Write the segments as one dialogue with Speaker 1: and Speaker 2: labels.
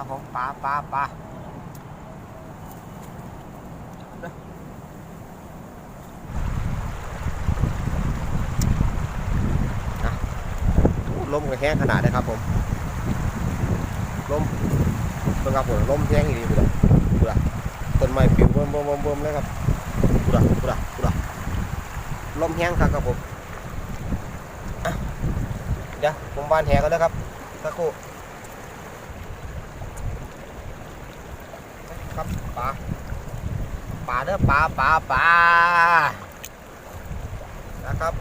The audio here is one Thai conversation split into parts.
Speaker 1: ครับผมปลาปลาปลาลมก็แห้งขนาดนะครับผมลมเพิ่งครับผมลมแห้งอีกดีเลยดูละต้นไม้ปิวเบิ่มเบิ่มเบิ่มเลยครับดูละดูละดูละลมแห้งครับครับผมเดี๋ยวผมวานแหกันนะครับสักครู่ ครับป ลาปลาเด้อปลาปลาปลานะครับ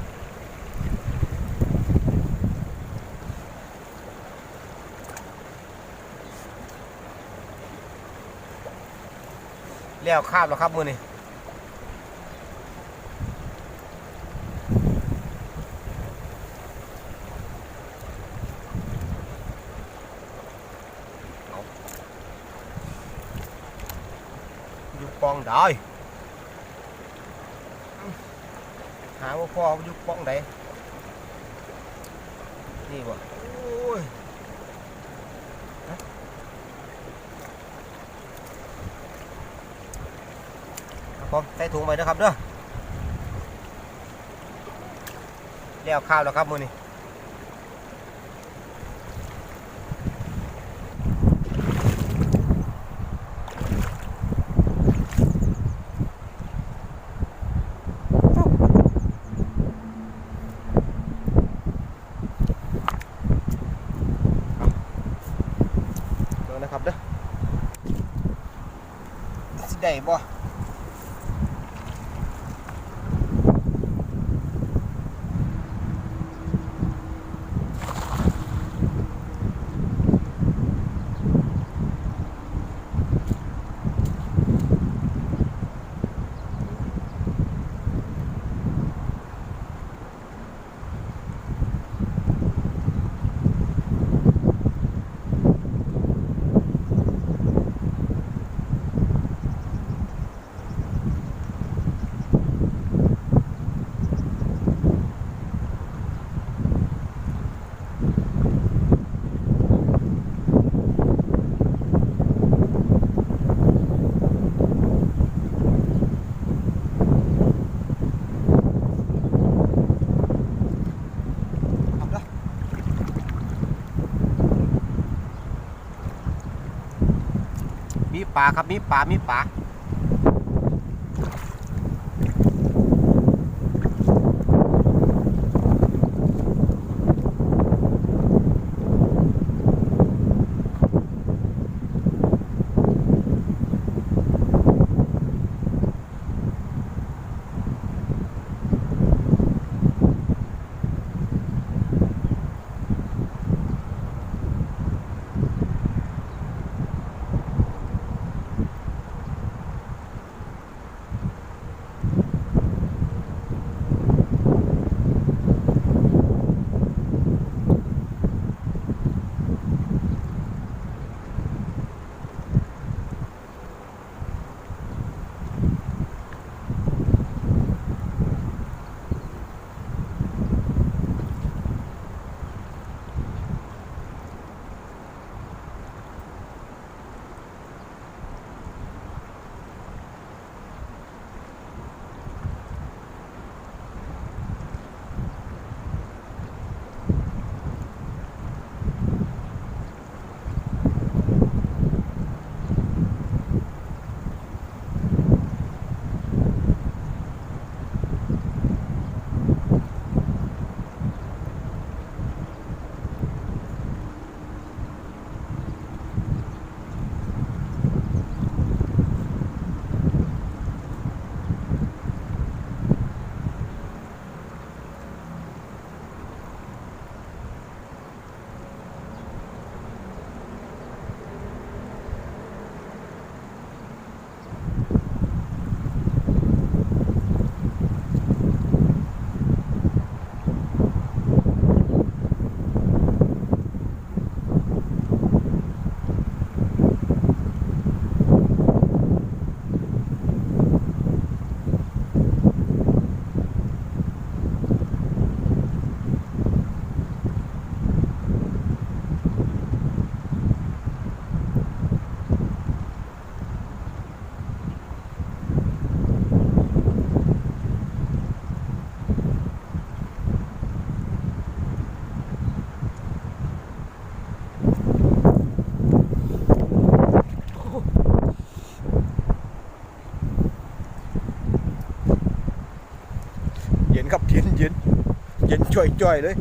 Speaker 1: เลี้ยวคาบแล้วครับมือนี่ ปองได้หาว่าพ่ออยู่ป้องไหนนี่บ่โอ้ยฮะครับผมใส่ถุงไปนะครับเด้อเลี้ยวข้าวแล้วครับมือนี่ เดี๋ยวนะครับเด้อ สิไปลาครับมีปลามีปลา จ่อยจ่อยๆเลย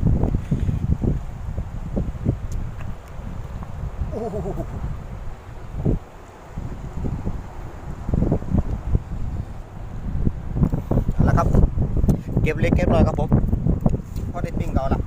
Speaker 1: โอ้โหเอาละครับ เก็บเล็กเก็บน้อยครับผมพอได้ปิ้งเกาละ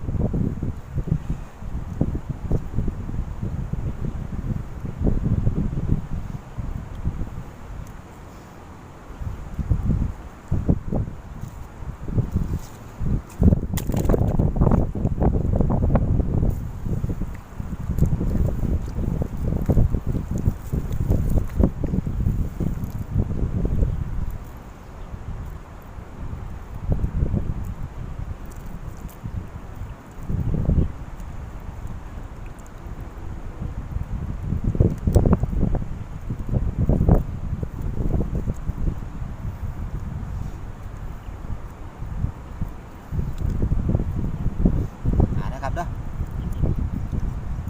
Speaker 1: หานะครับเด้อ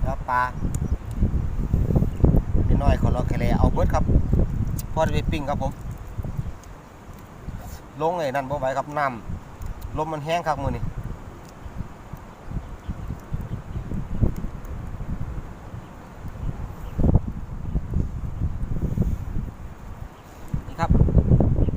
Speaker 1: แล้ว ปลานิดหน่อยขอรอแค่เลยเอาเบิดครับพอได้ไปปิ้งครับผม ลงไอ้นั่นบ่ไหวครับน้ำลมมันแห้งครับมือนี่นี่ครับ นี่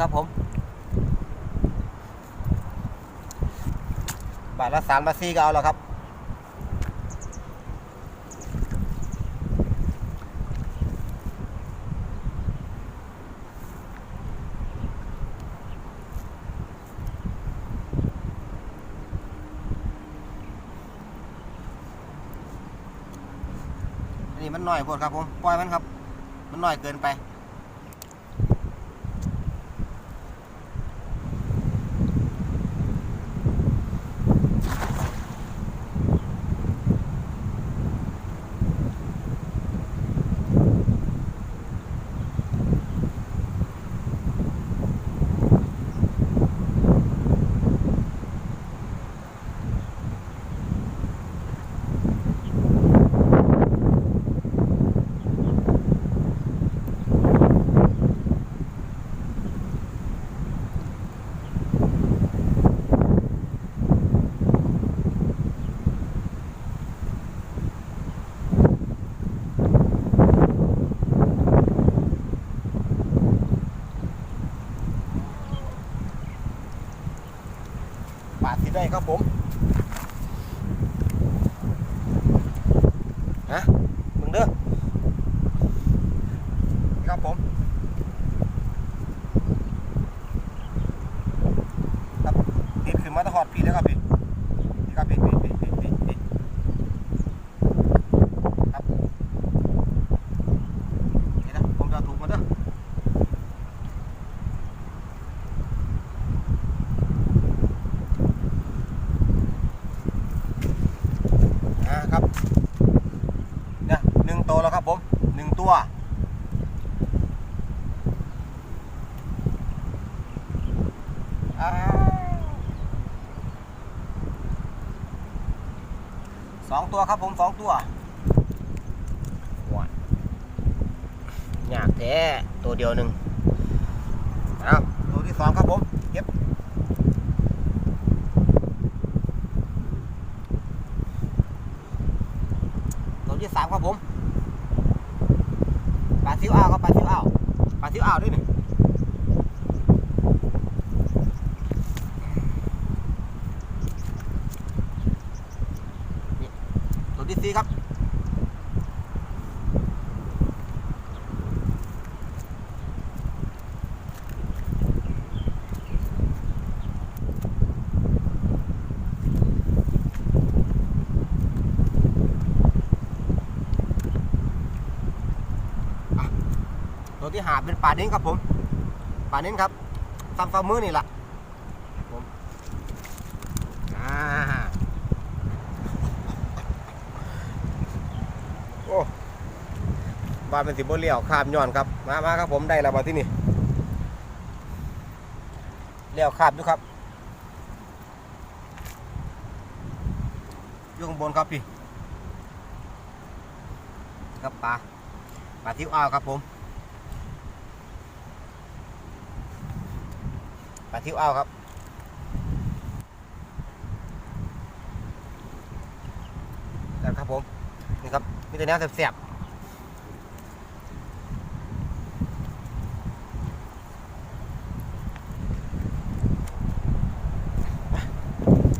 Speaker 1: ครับผมบาทละสามบาทสี่ก็เอาแล้วครับนนี้มันหน่อยโพดครับผม ปล่อยมันครับ มันหน่อยเกินไป ได้ครับผม ฮะมึงเด้อ ครับผม ครับติดขึ้นมาตะหอดพี่แล้วครับพี่พี่ครับพี่พี่พี่พี่พี่พี่ครับนี่นะผมจะเอาถูกมาเด้อ อ่าครับเนี่ยหนึ่งตัวแล้วครับผมหนึ่งตัวอ่า สองตัวครับผมสองตัวว้ายยากแท้ตัวเดียวหนึ่งเอาตัวที่สองครับผมเก็บตัวที่สามครับผมปลาซิวอ้าวครับปลาซิวอ้าวปลาซิวอ้าวด้วยนี่นี่ ตัวที่สี่ครับตัวที่หาเป็นปลาเน้นครับผมปลาเน้นครับซ้ำฝ่ามือนี่แหละผมอ่าโอ้ ว่าเป็นสิบ่เลี้ยวข้ามย้อนครับมามาครับผมได้แล้วมาที่นี่เลี้ยวข้ามอยู่ครับยู่ข้างบนครับพี่ครับปลาปลาทิวอ้าวครับผมปลาทิวอ้าวครับแล้วครับผมนี่ครับมีแต่แนวแสบๆ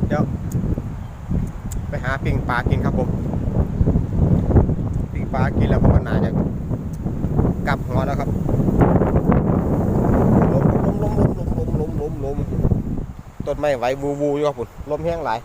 Speaker 1: เดี๋ยวไปหา ปลากินครับผมปิ้งปลากินแล้วผมก็น่าจะกลับหัวแล้วครับลมลมลมลมลมลมลมลมต้นไม้ไหววูวูอยู่ครับผมลมแห้งหลาย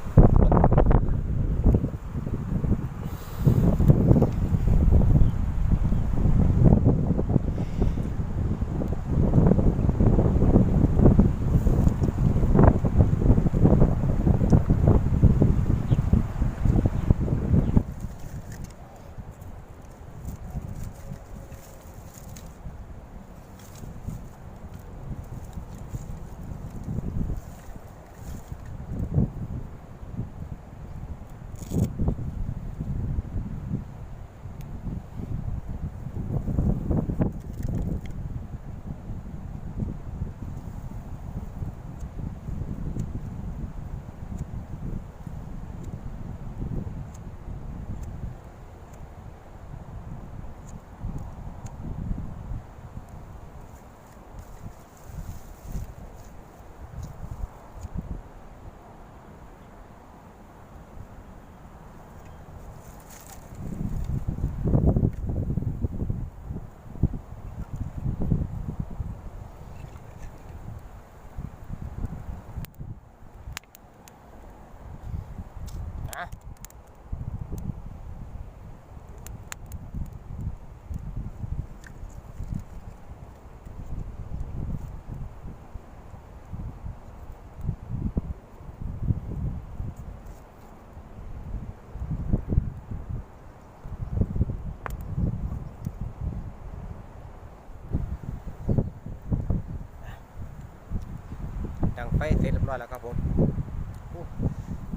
Speaker 1: ดัง ไฟเสร็จเรียบร้อยแล้วครับผม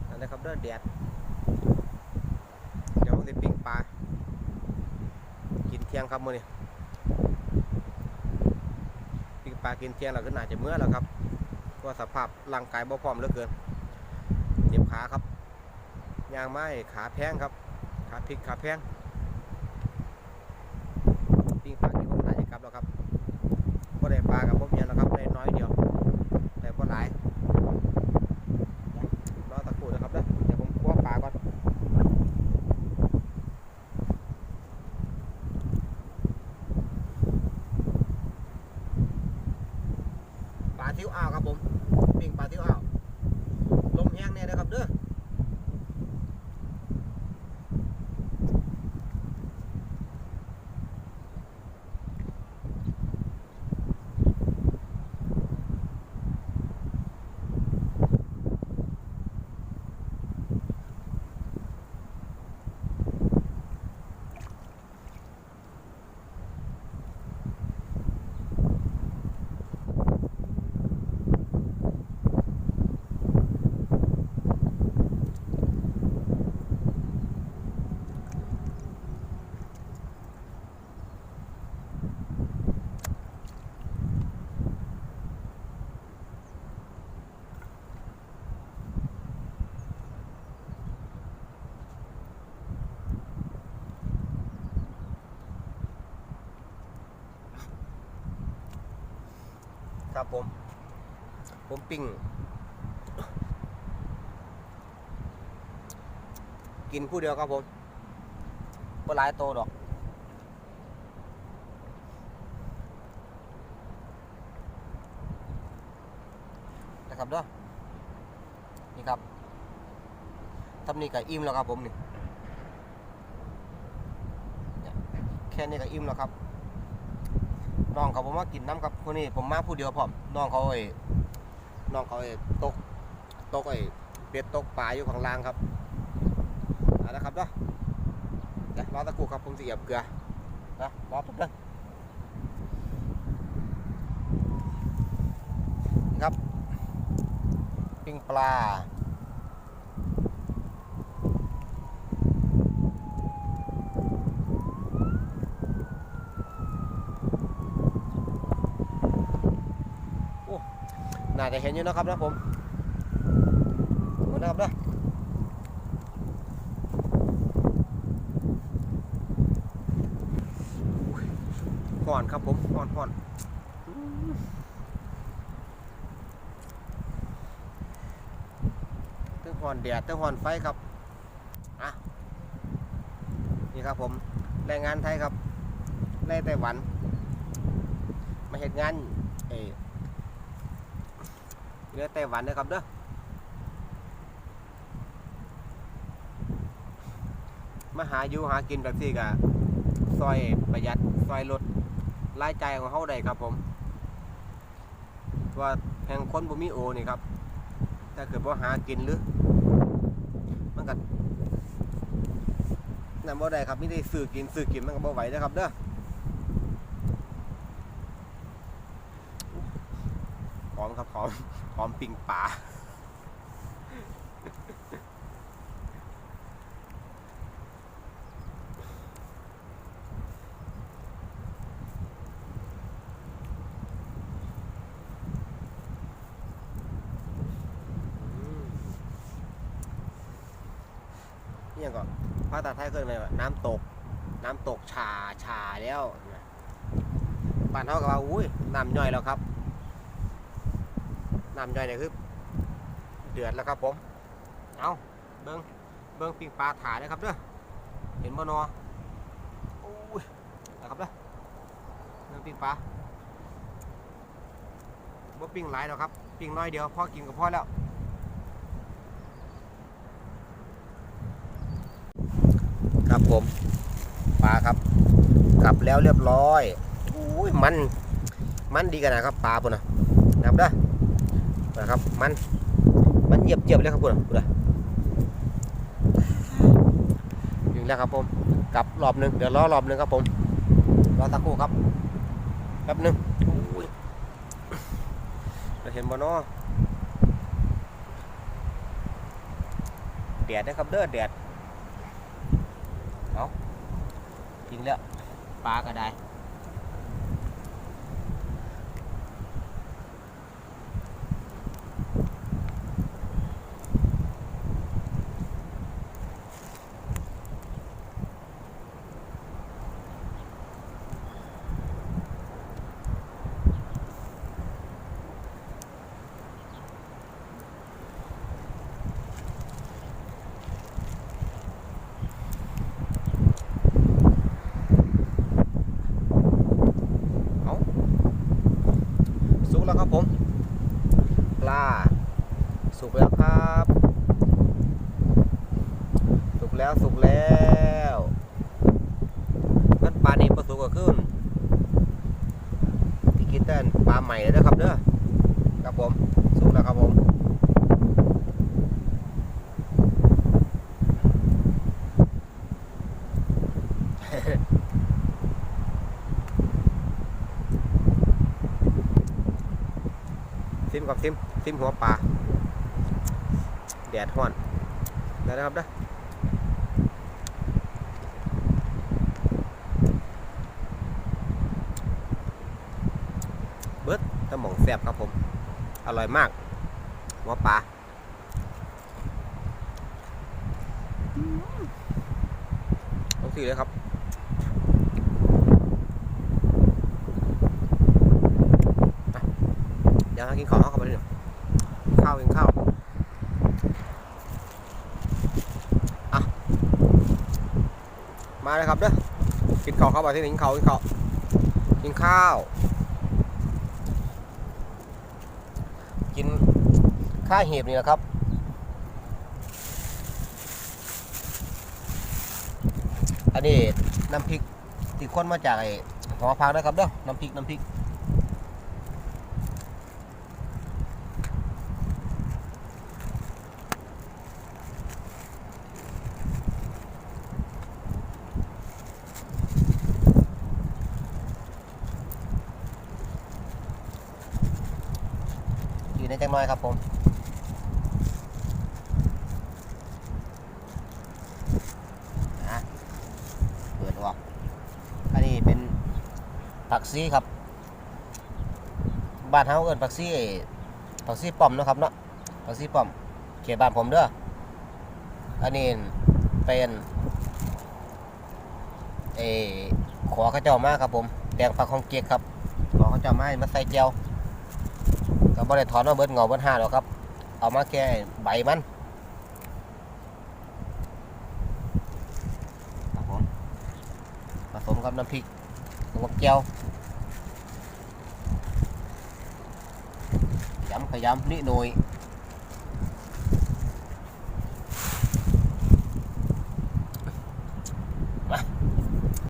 Speaker 1: นั่นนะครับเด้อแดด เดี๋ยวผมจะปิ้งปลา กินเที่ยงครับมื้อนี้ปิ้งปลากินเที่ยงเราก็น่าจะเมื่อแล้วครับเพราะสภาพร่างกายบ่พร้อมเหลือเกิน เจ็บขาครับยางไม้ขาแพงครับ ขาพลิกขาแพงปิ้งปลากินก็น่าจะกลับแล้วครับก็ได้ปลากับพวกเนี้ยแล้วครับได้น้อยเดียว แต่ก็หลายรอตะกครู่นะครับเด้อเดี๋ยวผมคั่วปลาก่อนปลาทิวอ้าวครับผมปิ้งปลาทิวอ้าวลมแห้งแน่นะครับเด้อ ครับผม ผมปิ้ง กินผู้เดียวครับผมก็หลายโตดอกนะครับเด้อนี่ครับทำนี่ก็อิ่มแล้วครับผมนี่แค่นี้ก็อิ่มแล้วครับ น้องเขาผมมากินน้ำครับคนนี้ผมมาผู้เดียวพร้อมน้องเขาไอ้น้องเขาไอ้ตกตกไอ้เป็ดตกปลาอยู่ข้างล่างครับเอาละครับเด้อเดี๋ยวรอตะกครู่ครับผมจะเอียบเกลือนะรอแป๊บนึงครับปิ้งปลา โอ้ น่าจะเห็นอยู่นะครับนะผมนะครับนะห่อนครับผมห่อนห่อนเทั้งห่อนแดดเทั้งห่อนไฟครับอะนี่ครับผมแรงงานไทยครับแรงไต้หวัน มาเห็นงานเออ เรือไต้หวันนะครับเด้อมาหาอยู่หากินแบบที่กะซอยประหยัดซอยลดรายจ่ายของเขาได้ครับผมว่าแห่งคนบ่มีโอนี่ครับถ้าเกิดว่าหากินหรือมันก็นั่นบ่ได้ครับไม่ได้ซื้อกินซื้อกินมันก็บ่ไหวนะครับเด้อห อมครับหอมพร้อมปิงปลาเนี่ยก่อนภาษาไทยเคยไหมว่าน้ำตก น้ำตกชาชาแล้วนะบ้านเขาก็ว่าอุ้ยน้ำย่อยแล้วครับ น้ำย่อยเนี่ยคือเดือดแล้วครับผม เอาเบิ้งเบิ้งปิ้งปลาถาเลยครับเด้อเห็นบ่นอโอ้ยนะครับเด้อเบิ้งปิ้งปลาบ่ปิ้งหลายหรอกครับ ปิ้งน้อยเดียวพอกินก็พอแล้วครับผมปลาครับ กลับแล้วเรียบร้อยอุ้ยมัน มันดีกันนะครับปลาปุ่นนะนะครับเด้อ นะครับ มันมันเหยียบเหยียบเลยครับคุณคุณถึงแล้วครับผมกลับรอบหนึ่งเดี๋ยวรอรอบหนึ่งครับผมรอสักครู่ครับแป๊บหนึ่งอุ้ยจะเห็นบ่เนาะแดดนะครับเด้อแดดเอาจริงแล้วปลาก็ได้ สุก แล้วครับผม ปลา สุกแล้วครับ สุกแล้วสุกแล้วนั่นปลานี่ประสุกก็ขึ้นพี่กิตเตนปลาใหม่เลยนะครับเด้อครับผม สุกแล้วครับผม ซิม กับซิมซิมหัวปลาแดดห้อนแล้วนะครับนะเบิดตะหมองแซ่บครับผม อร่อยมาก หัวปลาต้องสีเลยครับเดี๋ยวมากินข้าวเข้าไปเลย ข้าวกินข้าวอะมาเลยครับเด้อกินข้าวเข้าไปที่นี่กินข้าวกินข้าวกินข้าว กินข้าวเห็บนี่แหละครับอันนี้น้ำพริกที่คนมาจากไอ้หอพักนะครับเด้อน้ำพริกน้ำพริก จังน้อยครับผมนะเปิดออก อันนี้เป็นผักซีครับ บ้านเฮาเอิ้นผักซีผักซีป้อมนะครับเนาะผักซีป้อมเขตบ้านผมเด้อ อันนี้เป็นเอขอเขาเจ้ามาครับผม แดงผักของเกียกครับ ขอเขาเจ้ามามาใส่เจียว ก็บ่ได้ถอนมาเบิดเงาเบิดห้าหรอกครับ เอามาแค่ใบมันครับผมผสมกับน้ำพริกกับแก้วย้ำขยำนิดหน่อย